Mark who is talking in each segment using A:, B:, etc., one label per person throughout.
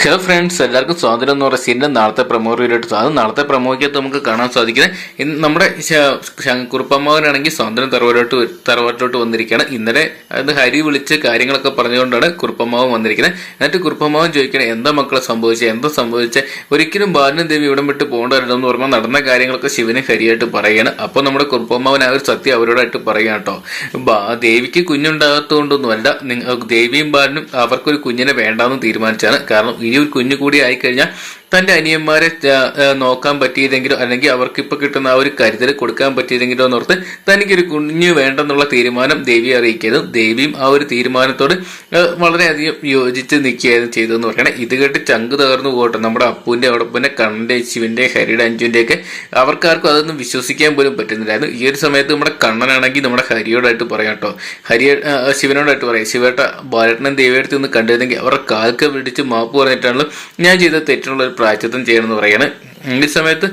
A: Hello friends എല്ലാവർക്കും സ്വാതന്ത്ര്യം എന്ന് പറയുന്ന സീനിന്റെ നാളത്തെ പ്രമോ റിവ്യൂട്ട് അത് നാളത്തെ പ്രമോയ്ക്കകത്ത് നമുക്ക് കാണാൻ സാധിക്കുന്നത്. നമ്മുടെ കുറുപ്പമ്മാവനാണെങ്കിൽ സ്വാതന്ത്ര്യം തറവാട്ടോട്ട് തറവാട്ടിലോട്ട് വന്നിരിക്കുകയാണ്. ഇന്നലെ അത് ഹരി വിളിച്ച് കാര്യങ്ങളൊക്കെ പറഞ്ഞുകൊണ്ടാണ് കുറുപ്പമ്മാവൻ വന്നിരിക്കുന്നത്. എന്നിട്ട് കുറുപ്പമ്മാവൻ ചോദിക്കണം എന്താ മക്കളെ സംഭവിച്ചത് എന്താ സംഭവിച്ചത് ഒരിക്കലും ബാലനും ദേവി ഇവിടം വിട്ട് പോകേണ്ടതല്ലെന്ന് പറഞ്ഞാൽ നടന്ന കാര്യങ്ങളൊക്കെ ശിവന് ഹരിയായിട്ട് പറയുകയാണ്. അപ്പോൾ നമ്മുടെ കുറുപ്പമ്മാവൻ ആ ഒരു സത്യം അവരോടായിട്ട് പറയുക കേട്ടോ. ദേവിക്ക് കുഞ്ഞുണ്ടാകാത്തതുകൊണ്ടൊന്നുമല്ല ദേവിയും ബാലനും അവർക്കൊരു കുഞ്ഞിനെ വേണ്ടാന്ന് തീരുമാനിച്ചാണ് കാരണം ഒരു കുഞ്ഞു കൂടി ആയിക്കഴിഞ്ഞാൽ തന്റെ അനിയന്മാരെ നോക്കാൻ പറ്റിയതെങ്കിലോ അല്ലെങ്കിൽ അവർക്ക് ഇപ്പൊ കിട്ടുന്ന ആ ഒരു കരുതൽ കൊടുക്കാൻ പറ്റിയതെങ്കിലോ എന്നോർത്ത് തനിക്കൊരു കുഞ്ഞു വേണ്ടെന്നുള്ള തീരുമാനം ദേവി അറിയിക്കുന്നു ദേവിയും ആ ഒരു തീരുമാനത്തോട് വളരെയധികം യോജിച്ച് നിൽക്കുകയായിരുന്നു ചെയ്തതെന്ന് പറയണേ ഇത് കേട്ട് ചങ്ക് തകർന്നു പോകട്ടെ. നമ്മുടെ അപ്പുവിന്റെ അവിടെ പിന്നെ കണ്ണന്റെ ശിവന്റെ ഹരിയുടെ അഞ്ചുവിന്റെ ഒക്കെ അവർക്കാർക്കും അതൊന്നും വിശ്വസിക്കാൻ പോലും പറ്റുന്നില്ലായിരുന്നു. ഈ ഒരു സമയത്ത് നമ്മുടെ കണ്ണനാണെങ്കിൽ നമ്മുടെ ഹരിയോടായിട്ട് പറയാം കേട്ടോ. ഹരി ശിവനോടായിട്ട് പറയാം. ശിവേട്ട ബാലട്ടനും ദേവിയെടുത്ത് ഒന്ന് കണ്ടിരുന്നെങ്കിൽ അവരുടെ കാൽക്ക് പിടിച്ച് മാപ്പ് പറഞ്ഞിട്ടാണല്ലോ ഞാൻ ചെയ്ത തെറ്റിനുള്ള ഒരു പ്രായച്ചിത്തം ചെയ്യണമെന്ന് പറയാണ്. ഈ സമയത്ത്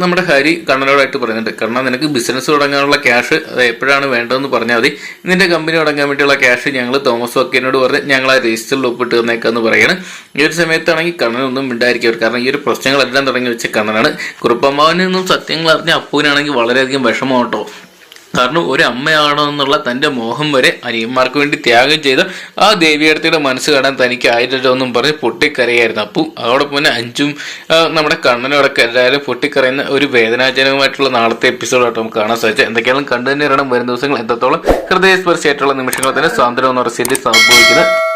A: നമ്മുടെ ഹരി കണ്ണനോടായിട്ട് പറയുന്നുണ്ട് കണ്ണ നിനക്ക് ബിസിനസ് തുടങ്ങാനുള്ള ക്യാഷ് അത് എപ്പോഴാണ് വേണ്ടതെന്ന് പറഞ്ഞാൽ മതി. നിന്റെ കമ്പനി തുടങ്ങാൻ വേണ്ടിയുള്ള ക്യാഷ് ഞങ്ങൾ തോമസ് വക്കീലിനോട് പറഞ്ഞ് ഞങ്ങൾ ആ രജിസ്റ്ററിൽ ഒപ്പിട്ട് തന്നേക്കാന്ന് പറയാണ്. ഈ ഒരു സമയത്താണെങ്കിൽ കണ്ണനൊന്നും മിണ്ടായിരിക്കും കാരണം ഈ ഒരു പ്രശ്നങ്ങളെല്ലാം തുടങ്ങി വെച്ച കണ്ണനാണ്. കുറുപ്പമ്മാവനിൽ നിന്നും സത്യങ്ങൾ അറിഞ്ഞ അപ്പൂവിനാണെങ്കിൽ വളരെയധികം വിഷമം കേട്ടോ. കാരണം ഒരു അമ്മയാണോ എന്നുള്ള തന്റെ മോഹം വരെ അനിയന്മാർക്ക് വേണ്ടി ത്യാഗം ചെയ്ത ആ ദേവിയടത്തിയുടെ മനസ്സ് കാണാൻ തനിക്ക് ആയില്ലല്ലോ എന്നും പറഞ്ഞ് പൊട്ടിക്കരയായിരുന്നു. അപ്പു അതോടൊപ്പം തന്നെ അഞ്ചും നമ്മുടെ കണ്ണനോടൊക്കെ എല്ലാവരും പൊട്ടിക്കരയുന്ന ഒരു വേദനാജനകമായിട്ടുള്ള നാളത്തെ എപ്പിസോഡായിട്ട് നമുക്ക് കാണാൻ സാധിച്ചത് എന്തൊക്കെയാലും കണ്ടു തന്നെ വരും ദിവസങ്ങൾ എത്രത്തോളം ഹൃദയസ്പർശിയായിട്ടുള്ള നിമിഷങ്ങൾ തന്നെ സ്വാതന്ത്ര്യം എന്ന് പറഞ്ഞ സംഭവിക്കുന്നത്